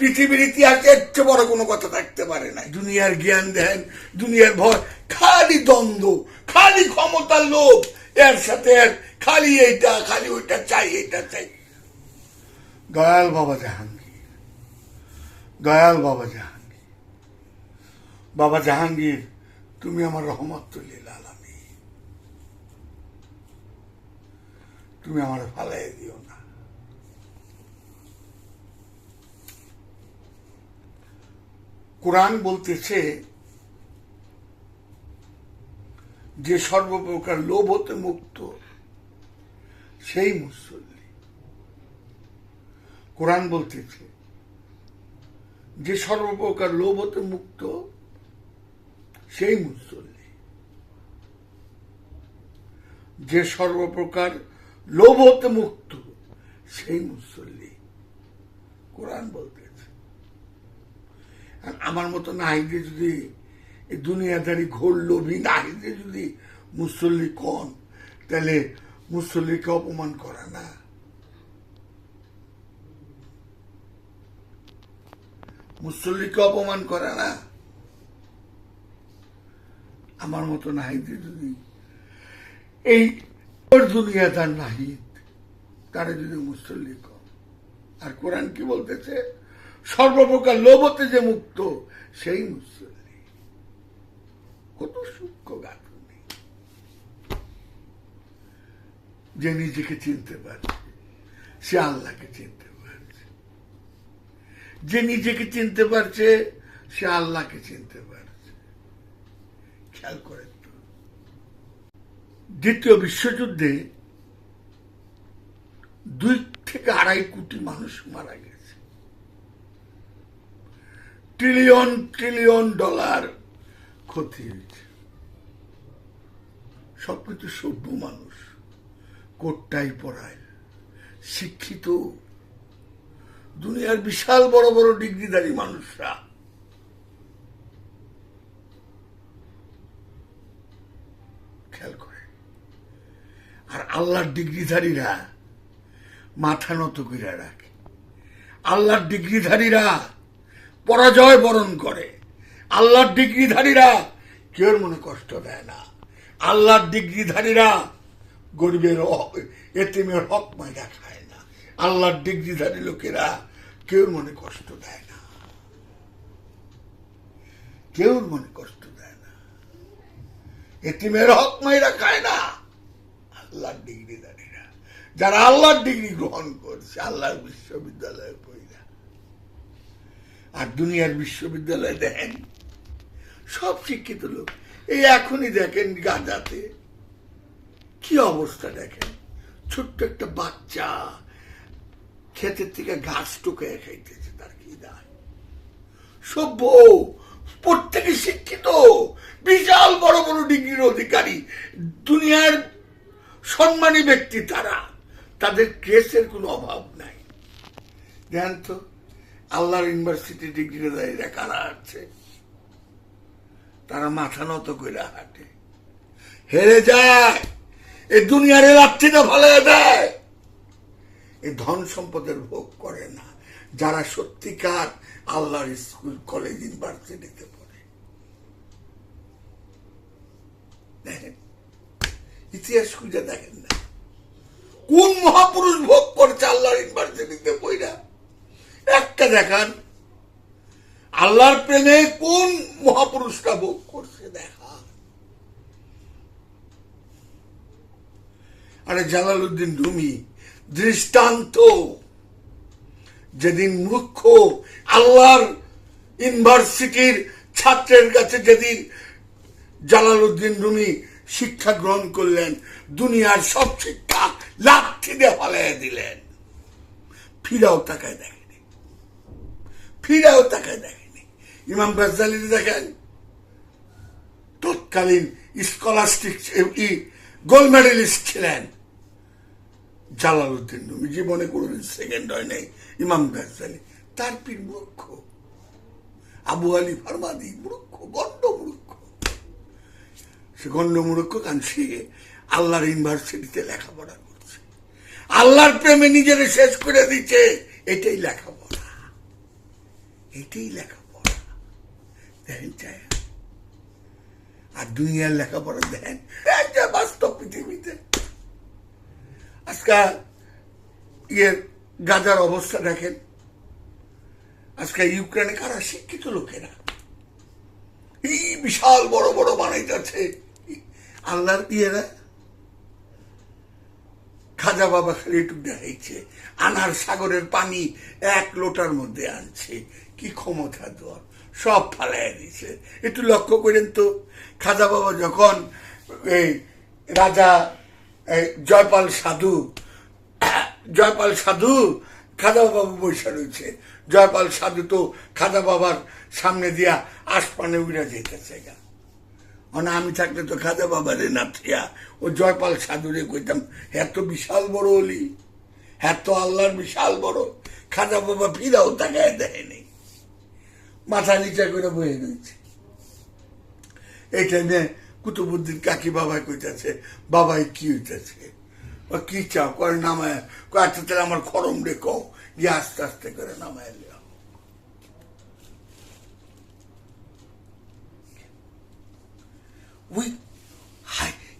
পৃথিবীর ইতিহাসে চেয়ে বড় কোনো কথা থাকতে পারে না দুনিয়ার জ্ঞান দেন, দুনিয়ার ভয়, খালি দ্বন্দ্ব, খালি ক্ষমতার লোভ, এর সাথে এর খালি এইটা, খালি ওইটা চাই এটা চাই। দয়াল বাবা জাহাঙ্গীর, দয়াল বাবা জাহাঙ্গীর। বাবা জাহাঙ্গীর, তুমি আমার রহমতুল্লিল আলমী তুমি আমার ফালাই দিও না। কোরআন বলতেছে যে সর্বপ্রকার লোভ হতে মুক্ত, সেই মুসল্লি। কোরআন বলতেছে যে সর্বপ্রকার লোভ হতে মুক্ত, সেই মুসল্লি। যে সর্বপ্রকার লোভ হতে মুক্ত, সেই মুসল্লি। কোরআন বলতেছে আর আমার মতো নাহিদে যদি দুনিয়াদারি ঘোর লোভী নাহিদে যদি মুসল্লি কন, তাহলে মুসল্লিকে অপমান করে না। মুসল্লিকে অপমান করে না। আমার মতো নাহিদে যদি এই দুনিয়াদার নাহিদ, তারা যদি মুসল্লি কম আর কোরআন কি বলতেছে? সর্বপ্রকার লোভতে যে মুক্ত, সেই মুসল্লি। কত সূক্ষ্ম গাঁথনি। যে নিজেকে চিনতে পারছে, সে আল্লাহকে চিনতে পারছে। যে নিজেকে চিনতে পারছে, সে আল্লাহকে চিনতে পারছে। খেয়াল করেন দ্বিতীয় বিশ্বযুদ্ধে দুই থেকে আড়াই কোটি মানুষ মারা গেছে। ট্রিলিয়ন ট্রিলিয়ন ডলার ক্ষতি হয়েছে। সবকিছু সভ্য মানুষ, কোটটাই পড়ায় শিক্ষিত। দুনিয়ার বিশাল বড় বড় ডিগ্রিধারী মানুষরা। খেয়াল করে। আর আল্লাহর ডিগ্রিধারীরা মাথা নত করে রাখে। আল্লাহর ডিগ্রিধারীরা পরাজয় বরণ করে। আল্লাহর ডিগ্রিধারীরা কেউ মনে কষ্ট দেয় না। আল্লাহর ডিগ্রিধারীরা গরিবের এতিমের হক মাইরা খায় না। আল্লাহর ডিগ্রিধারী লোকেরা কেউ মনে কষ্ট দেয় না। কেউ মনে কষ্ট দেয় না। এতিমের হক মাইরা খায় না। আল্লাহর ডিগ্রিধারীরা। যারা আল্লাহর ডিগ্রি গ্রহণ করছে, আল্লাহর বিশ্ববিদ্যালয়ে আর দুনিয়ার বিশ্ববিদ্যালয়ে দেখেন সব শিক্ষিত লোক। এই এখনই দেখেন গাজাতে। কি অবস্থা দেখেন? ছোট্ট একটা বাচ্চা ক্ষেতের থেকে ঘাস টুকে খাইতেছে, তার কি দায়? সভ্য, প্রত্যেকে শিক্ষিত, বিশাল বড় বড় ডিগ্রির অধিকারী, দুনিয়ার সম্মানী ব্যক্তি তারা। তাদের কেসের কোনো অভাব নাই। দেখেন তো আল্লাহর ইউনিভার্সিটি ডিগ্রি এরা কারা আছে? তারা মাথা নত করে হাঁটে। হেরে যায়। এ দুনিয়ার লাঠিটা ফলে দেয়। এই ধন সম্পদের ভোগ করে না। যারা সত্যিকার আল্লাহর স্কুল, কলেজ, ইউনিভার্সিটিতে পড়ে। ইতিহাস খুঁজে দেখেন না। কোন মহাপুরুষ ভোগ করছে আল্লাহর ইউনিভার্সিটিতে পড়া একটা দেখান। আল্লাহর প্রেমে কোন মহাপুরুষটা ভোগ করছে দেখা আরে জালালউদ্দিন রুমি, দৃষ্টান্ত। যেদিন মুখ্য আল্লাহর ইউনিভার্সিটির ছাত্রের কাছে যেদিন জালালউদ্দিন রুমি শিক্ষা গ্রহণ করলেন, দুনিয়ার সব শিক্ষা লাঠি দিয়ে ফলাই দিলেন। ফিরাও তাকায় দেখেনি। ফিরাও তাকায় দেখেনি। ইমাম গাজ্জালি দেখেন। তৎকালীন স্কলাস্টিক গোল্ড মেডেলিস্ট ছিলেন। জালালউদ্দিন রুমি জীবনে কোনোদিন সেকেন্ড হয় নাই ইমাম গাজ্জালি। তার পীর মূর্খ। আবু আলী ফার্মাদি মূর্খ, গণ্ড মূর্খ। সে গণ্ড মূর্খ কারণ সে আল্লাহর ইউনিভার্সিটিতে লেখাপড়া করছে। আল্লাহর প্রেমে নিজের শেষ করে দিচ্ছে। এটাই লেখাপড়া। এটাই লেখাপড়া। দেখেন চায়। আর দুনিয়ার লেখাপড়া দেখেন একটা বাস্তব পৃথিবীতে। আজকে ইয়ের গাজার অবস্থা দেখেন। আজকে ইউক্রেনে কারা শিক্ষিত লোকেরা? এই বিশাল বড় বড় বানাইতেছে। আল্লাহর ইয়েরা খাজা বাবা একটু দেখাইছে আনার সাগরের পানি এক লোটার মধ্যে আনছে। কি ক্ষমতা দেওয়ার সব ফালাই দিছে। একটু লক্ষ্য করেন তো, খাজা বাবা যখন এই রাজা জয়পাল সাধু জয়পাল সাধু, খাজা বাবু বৈশা রয়েছে। জয়পাল সাধু তো খাজা বাবার সামনে দিয়া আসপানে উড়া যেতেছে গা। মানে আমি থাকলে তো খাজা বাবারে নাথিয়া ও জয়পাল সাধুরে কইতাম এত বিশাল বড় অলি। এত আল্লাহর বিশাল বড়। খাজা বাবা ফিরাও তাকায় দেয়নি মাথা নিচা করে বয়ে রয়েছে। এই টাইমে কুতুবুদ্দিন কাকি বাবা কইতাছে, বাবাই, কি হইতেছে? কি চাও? করে নামায়, কয় আচ্ছা তাহলে আমার খরম রে কও। গিয়ে আস্তে আস্তে করে নামায় লিও। উই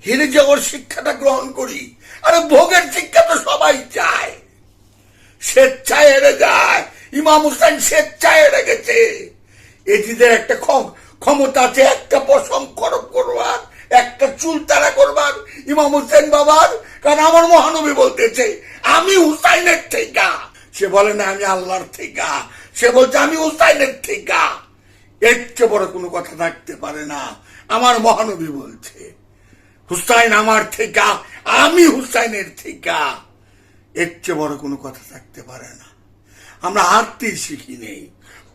হেরে যাওয়ার শিক্ষাটা গ্রহণ করি, আরে ভোগের শিক্ষা তো সবাই চায়। স্বেচ্ছায় হেরে যায়, ইমাম হুসাইন স্বেচ্ছায় হেরে গেছে। এটিদের একটা ক্ষম- ক্ষমতা আছে, একটা পশম খরব করবার, একটা চুল তারা করবার, ইমাম হুসেন বাবার, কারণ আমার মহানবী বলতেছে, আমি হুসাইনের থেকে সে বলে, না, আমি আল্লাহর থেকে সে বলছে, আমি হুসাইনের থেকে এর চেয়ে বড় কোনো কথা থাকতে পারে না। আমার মহানবী বলছে, হুসাইন আমার থেকে আমি হুসাইনের থেকে এর চেয়ে বড় কোনো কথা থাকতে পারে না। আমরা হারতে শিখি নেই,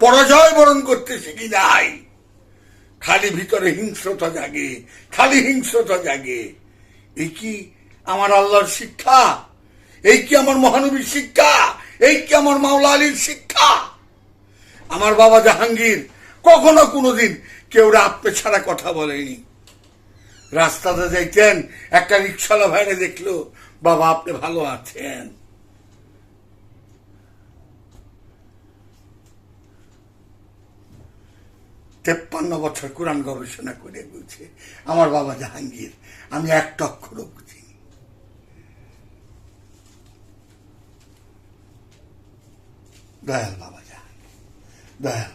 পরাজয় বরণ করতে শিখি নাই। খালি ভিতরে হিংস্রতা জাগে, খালি হিংস্রতা জাগে। এই কি আমার আল্লাহর শিক্ষা? এই কি আমার মহানবীর শিক্ষা? এই কি আমার মাওলা আলীর শিক্ষা? আমার বাবা জাহাঙ্গীর কখনো কোনোদিন কেউ আপনি ছাড়া কথা বলেনি। রাস্তাতে যাইতেন, একটা রিক্সাওয়ালা ভাইরে দেখল, বাবা, আপনি ভালো আছেন? তেপ্পান্ন বছর কোরআন গবেষণা করে বলছে, আমার বাবা জাহাঙ্গীর, আমি একটা অক্ষরও বুঝিনি দয়াল বাবা জাহাঙ্গীর, দয়াল